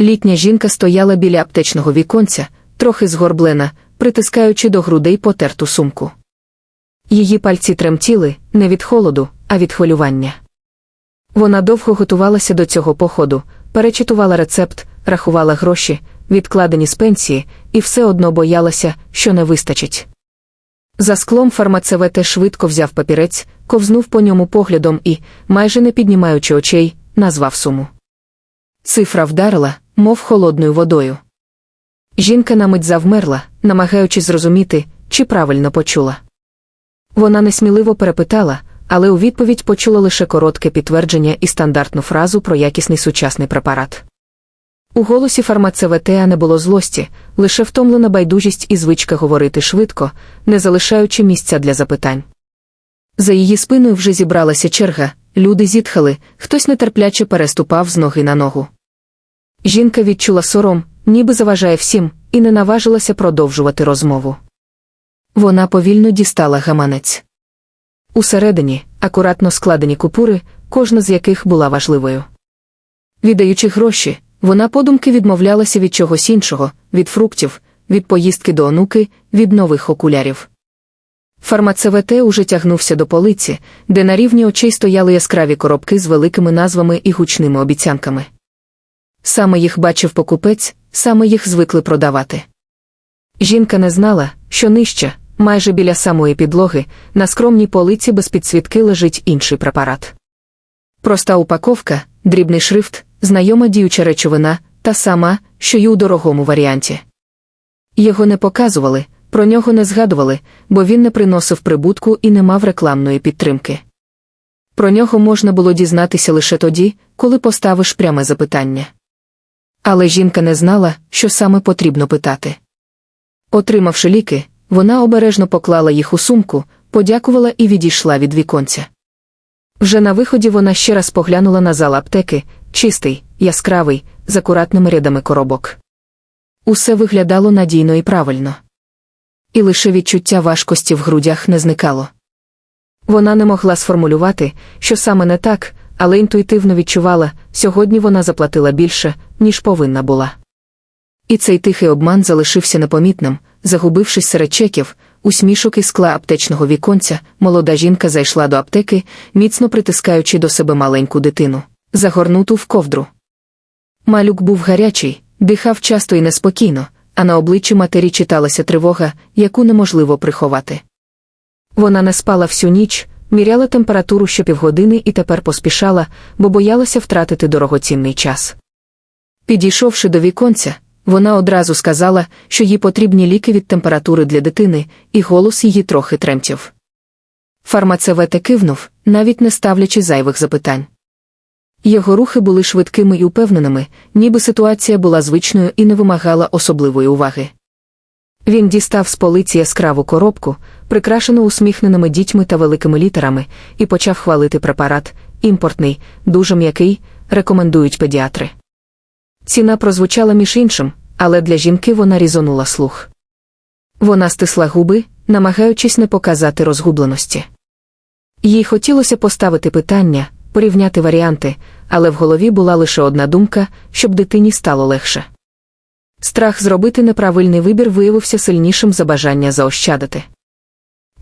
Літня жінка стояла біля аптечного віконця, трохи згорблена, притискаючи до грудей потерту сумку. Її пальці тремтіли не від холоду, а від хвилювання. Вона довго готувалася до цього походу, перечитувала рецепт, рахувала гроші, відкладені з пенсії, і все одно боялася, що не вистачить. За склом фармацевете швидко взяв папірець, ковзнув по ньому поглядом і, майже не піднімаючи очей, назвав суму. Цифра вдарила, мов холодною водою. Жінка на мить завмерла, намагаючись зрозуміти, чи правильно почула. Вона несміливо перепитала, але у відповідь почула лише коротке підтвердження і стандартну фразу про якісний сучасний препарат. У голосі фармацевтеа не було злості, лише втомлена байдужість і звичка говорити швидко, не залишаючи місця для запитань. За її спиною вже зібралася черга, люди зітхали, хтось нетерпляче переступав з ноги на ногу. Жінка відчула сором, ніби заважає всім, і не наважилася продовжувати розмову. Вона повільно дістала гаманець. Усередині, акуратно складені купюри, кожна з яких була важливою. Віддаючи гроші, вона подумки відмовлялася від чогось іншого, від фруктів, від поїздки до онуки, від нових окулярів. Фармацевте уже тягнувся до полиці, де на рівні очей стояли яскраві коробки з великими назвами і гучними обіцянками. Саме їх бачив покупець, саме їх звикли продавати. Жінка не знала, що нижче, майже біля самої підлоги, на скромній полиці без підсвітки лежить інший препарат. Проста упаковка, дрібний шрифт, знайома діюча речовина, та сама, що й у дорогому варіанті. Його не показували, про нього не згадували, бо він не приносив прибутку і не мав рекламної підтримки. Про нього можна було дізнатися лише тоді, коли поставиш пряме запитання. Але жінка не знала, що саме потрібно питати. Отримавши ліки, вона обережно поклала їх у сумку, подякувала і відійшла від віконця. Вже на виході вона ще раз поглянула на зал аптеки, чистий, яскравий, з акуратними рядами коробок. Усе виглядало надійно і правильно. І лише відчуття важкості в грудях не зникало. Вона не могла сформулювати, що саме не так, але інтуїтивно відчувала, сьогодні вона заплатила більше, ніж повинна була. І цей тихий обман залишився непомітним, загубившись серед чеків, усмішок і скла аптечного віконця, молода жінка зайшла до аптеки, міцно притискаючи до себе маленьку дитину, загорнуту в ковдру. Малюк був гарячий, дихав часто і неспокійно, а на обличчі матері читалася тривога, яку неможливо приховати. Вона не спала всю ніч, міряла температуру щопівгодини і тепер поспішала, бо боялася втратити дорогоцінний час. Підійшовши до віконця, вона одразу сказала, що їй потрібні ліки від температури для дитини, і голос її трохи тремтів. Фармацевете кивнув, навіть не ставлячи зайвих запитань. Його рухи були швидкими і упевненими, ніби ситуація була звичною і не вимагала особливої уваги. Він дістав з полиці яскраву коробку, прикрашену усміхненими дітьми та великими літерами, і почав хвалити препарат, імпортний, дуже м'який, рекомендують педіатри. Ціна прозвучала між іншим, але для жінки вона різонула слух. Вона стисла губи, намагаючись не показати розгубленості. Їй хотілося поставити питання, порівняти варіанти, але в голові була лише одна думка, щоб дитині стало легше. Страх зробити неправильний вибір виявився сильнішим за бажання заощадити.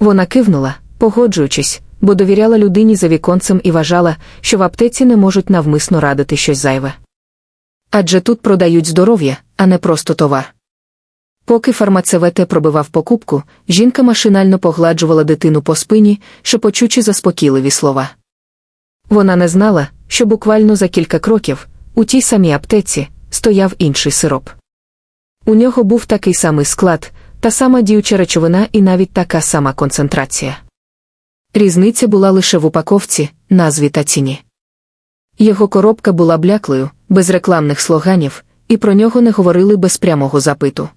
Вона кивнула, погоджуючись, бо довіряла людині за віконцем і вважала, що в аптеці не можуть навмисно радити щось зайве. Адже тут продають здоров'я, а не просто товар. Поки фармацевете пробивав покупку, жінка машинально погладжувала дитину по спині, шепочучи заспокійливі слова. Вона не знала, що буквально за кілька кроків, у тій самій аптеці, стояв інший сироп. У нього був такий самий склад, та сама діюча речовина і навіть така сама концентрація. Різниця була лише в упаковці, назві та ціні. Його коробка була бляклою, без рекламних слоганів, і про нього не говорили без прямого запиту.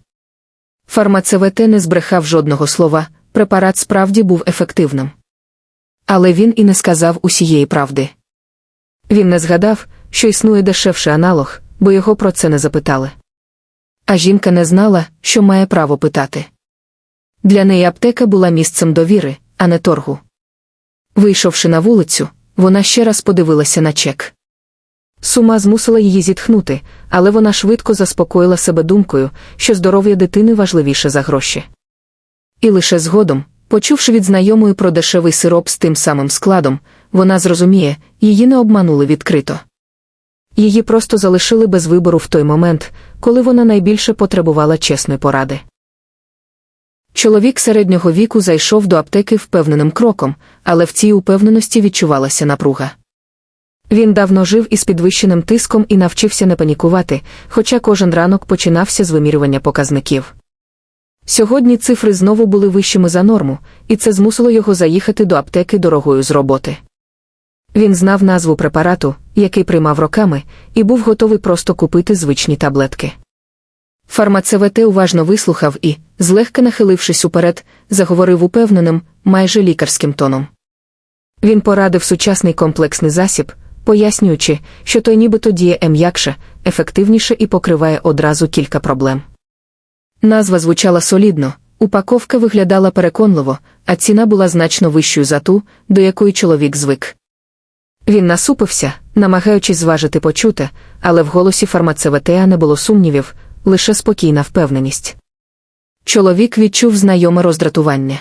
Фармацевете не збрехав жодного слова, препарат справді був ефективним. Але він і не сказав усієї правди. Він не згадав, що існує дешевший аналог, бо його про це не запитали. А жінка не знала, що має право питати. Для неї аптека була місцем довіри, а не торгу. Вийшовши на вулицю, вона ще раз подивилася на чек. Сума змусила її зітхнути, але вона швидко заспокоїла себе думкою, що здоров'я дитини важливіше за гроші. І лише згодом, почувши від знайомої про дешевий сироп з тим самим складом, вона зрозуміє, її не обманули відкрито. Її просто залишили без вибору в той момент, коли вона найбільше потребувала чесної поради. Чоловік середнього віку зайшов до аптеки впевненим кроком, але в цій упевненості відчувалася напруга. Він давно жив із підвищеним тиском і навчився не панікувати, хоча кожен ранок починався з вимірювання показників. Сьогодні цифри знову були вищими за норму, і це змусило його заїхати до аптеки дорогою з роботи. Він знав назву препарату, який приймав роками, і був готовий просто купити звичні таблетки. Фармацевт уважно вислухав і, злегка нахилившись уперед, заговорив упевненим, майже лікарським тоном. Він порадив сучасний комплексний засіб, пояснюючи, що той нібито діє м'якше, ефективніше і покриває одразу кілька проблем. Назва звучала солідно, упаковка виглядала переконливо, а ціна була значно вищою за ту, до якої чоловік звик. Він насупився, намагаючись зважити почуте, але в голосі фармацевтеа не було сумнівів, лише спокійна впевненість. Чоловік відчув знайоме роздратування.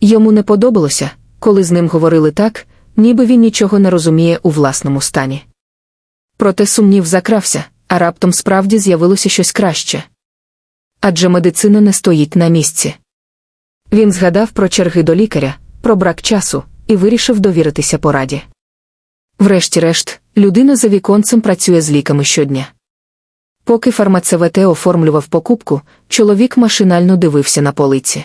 Йому не подобалося, коли з ним говорили так, ніби він нічого не розуміє у власному стані. Проте сумнів закрався, а раптом справді з'явилося щось краще. Адже медицина не стоїть на місці. Він згадав про черги до лікаря, про брак часу і вирішив довіритися пораді. Врешті-решт, людина за віконцем працює з ліками щодня. Поки фармацевт оформлював покупку, чоловік машинально дивився на полиці.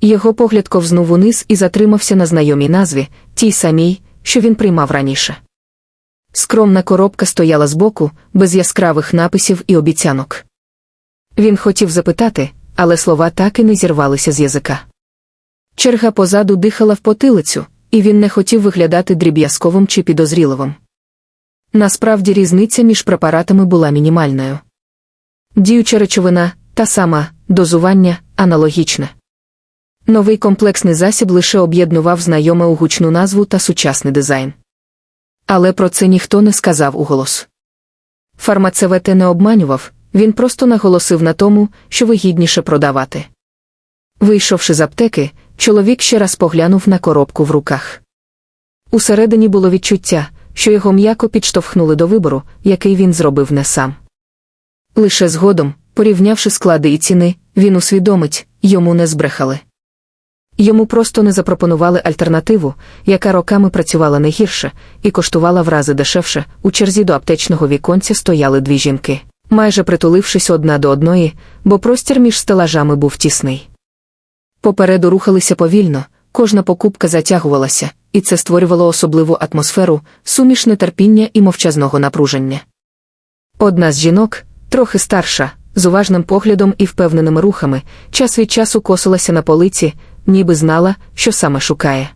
Його погляд ковзнув униз і затримався на знайомій назві, тій самій, що він приймав раніше. Скромна коробка стояла збоку, без яскравих написів і обіцянок. Він хотів запитати, але слова так і не зірвалися з язика. Черга позаду дихала в потилицю, і він не хотів виглядати дріб'язковим чи підозріливим. Насправді різниця між препаратами була мінімальною. Діюча речовина та сама, дозування аналогічне. Новий комплексний засіб лише об'єднував знайоме у гучну назву та сучасний дизайн. Але про це ніхто не сказав уголос. Фармацевт не обманював, він просто наголосив на тому, що вигідніше продавати. Вийшовши з аптеки, чоловік ще раз поглянув на коробку в руках. Усередині було відчуття, що його м'яко підштовхнули до вибору, який він зробив не сам. Лише згодом, порівнявши склади і ціни, він усвідомить, йому не збрехали. Йому просто не запропонували альтернативу, яка роками працювала не гірше, і коштувала в рази дешевше. У черзі до аптечного віконця стояли дві жінки, майже притулившись одна до одної, бо простір між стелажами був тісний. Попереду рухалися повільно, кожна покупка затягувалася, і це створювало особливу атмосферу, суміш нетерпіння і мовчазного напруження. Одна з жінок, трохи старша, з уважним поглядом і впевненими рухами, час від часу косилася на полиці, ніби знала, що саме шукає.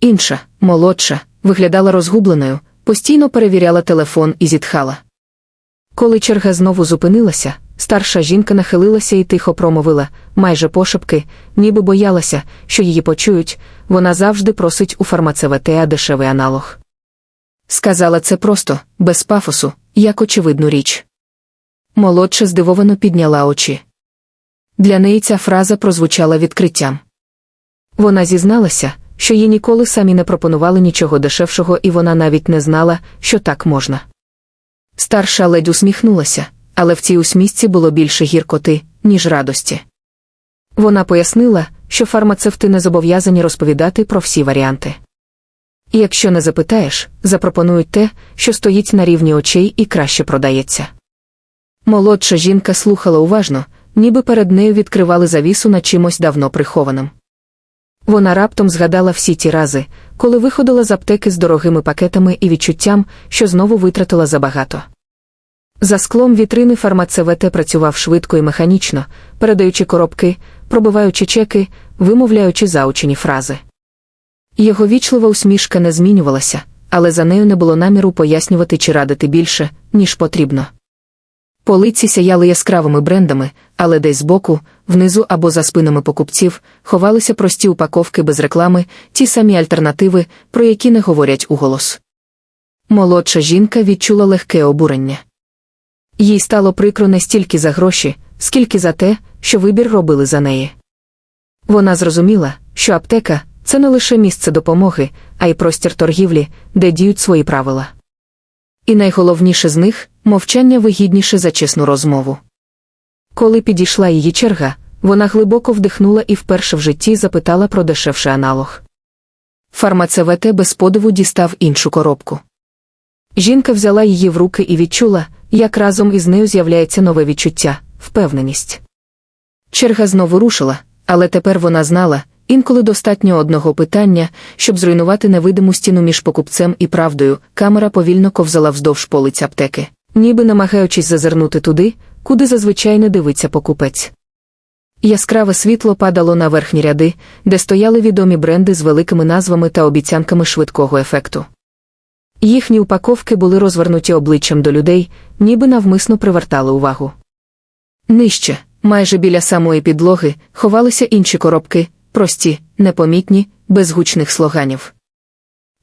Інша, молодша, виглядала розгубленою, постійно перевіряла телефон і зітхала. Коли черга знову зупинилася, старша жінка нахилилася і тихо промовила, майже пошепки, ніби боялася, що її почують, вона завжди просить у фармацевтеа дешевий аналог. Сказала це просто, без пафосу, як очевидну річ. Молодша здивовано підняла очі. Для неї ця фраза прозвучала відкриттям. Вона зізналася, що їй ніколи самі не пропонували нічого дешевшого, і вона навіть не знала, що так можна. Старша ледь усміхнулася, але в цій усмісці було більше гіркоти, ніж радості. Вона пояснила, що фармацевти не зобов'язані розповідати про всі варіанти. І якщо не запитаєш, запропонують те, що стоїть на рівні очей і краще продається. Молодша жінка слухала уважно, ніби перед нею відкривали завісу на чимось давно прихованим. Вона раптом згадала всі ті рази, коли виходила з аптеки з дорогими пакетами і відчуттям, що знову витратила забагато. За склом вітрини фармацевт працював швидко і механічно, передаючи коробки, пробиваючи чеки, вимовляючи заучені фрази. Його вічлива усмішка не змінювалася, але за нею не було наміру пояснювати чи радити більше, ніж потрібно. Полиці сяяли яскравими брендами, але десь збоку, внизу або за спинами покупців, ховалися прості упаковки без реклами, ті самі альтернативи, про які не говорять уголос. Молодша жінка відчула легке обурення. Їй стало прикро не стільки за гроші, скільки за те, що вибір робили за неї. Вона зрозуміла, що аптека це не лише місце допомоги, а й простір торгівлі, де діють свої правила. І найголовніше з них мовчання вигідніше за чесну розмову. Коли підійшла її черга, вона глибоко вдихнула і вперше в житті запитала про дешевший аналог. Фармацевт без подиву дістав іншу коробку. Жінка взяла її в руки і відчула, як разом із нею з'являється нове відчуття, впевненість. Черга знову рушила, але тепер вона знала, інколи достатньо одного питання, щоб зруйнувати невидиму стіну між покупцем і правдою, камера повільно ковзала вздовж полиць аптеки, ніби намагаючись зазирнути туди, куди зазвичай не дивиться покупець. Яскраве світло падало на верхні ряди, де стояли відомі бренди з великими назвами та обіцянками швидкого ефекту. Їхні упаковки були розвернуті обличчям до людей, ніби навмисно привертали увагу. Нижче, майже біля самої підлоги, ховалися інші коробки, прості, непомітні, без гучних слоганів.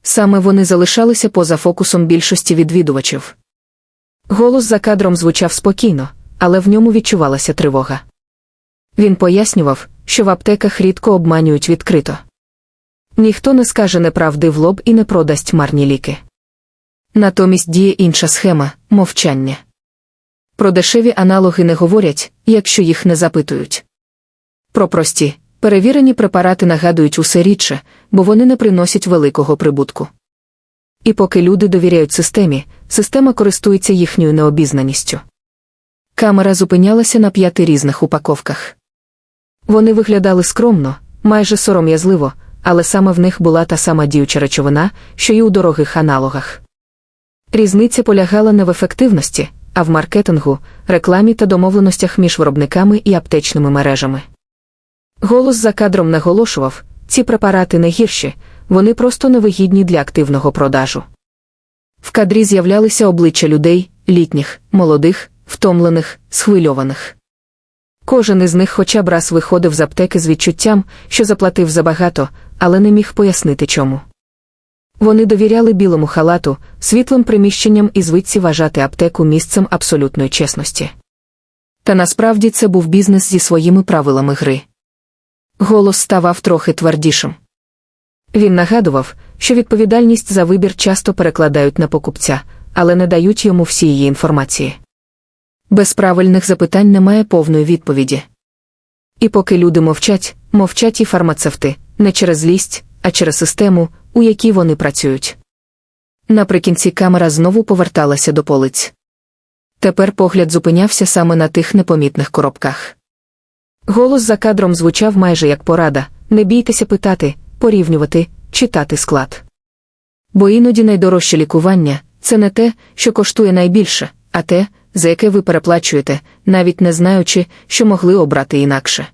Саме вони залишалися поза фокусом більшості відвідувачів. Голос за кадром звучав спокійно, але в ньому відчувалася тривога. Він пояснював, що в аптеках рідко обманюють відкрито. Ніхто не скаже неправди в лоб і не продасть марні ліки. Натомість діє інша схема мовчання. Про дешеві аналоги не говорять, якщо їх не запитують. Про прості, перевірені препарати нагадують усе рідше, бо вони не приносять великого прибутку. І поки люди довіряють системі, система користується їхньою необізнаністю. Камера зупинялася на п'яти різних упаковках. Вони виглядали скромно, майже сором'язливо, але саме в них була та сама діюча речовина, що й у дорогих аналогах. Різниця полягала не в ефективності, а в маркетингу, рекламі та домовленостях між виробниками і аптечними мережами. Голос за кадром наголошував, ці препарати не гірші, вони просто невигідні для активного продажу. В кадрі з'являлися обличчя людей, літніх, молодих, втомлених, схвильованих. Кожен із них хоча б раз виходив з аптеки з відчуттям, що заплатив забагато, але не міг пояснити чому. Вони довіряли білому халату, світлим приміщенням і звичці вважати аптеку місцем абсолютної чесності. Та насправді це був бізнес зі своїми правилами гри. Голос ставав трохи твердішим. Він нагадував, що відповідальність за вибір часто перекладають на покупця, але не дають йому всі її інформації. Без правильних запитань немає повної відповіді. І поки люди мовчать, мовчать і фармацевти, не через злість, а через систему, у якій вони працюють. Наприкінці камера знову поверталася до полиць. Тепер погляд зупинявся саме на тих непомітних коробках. Голос за кадром звучав майже як порада не бійтеся питати, порівнювати, читати склад. Бо іноді найдорожче лікування це не те, що коштує найбільше, а те, за яке ви переплачуєте, навіть не знаючи, що могли обрати інакше.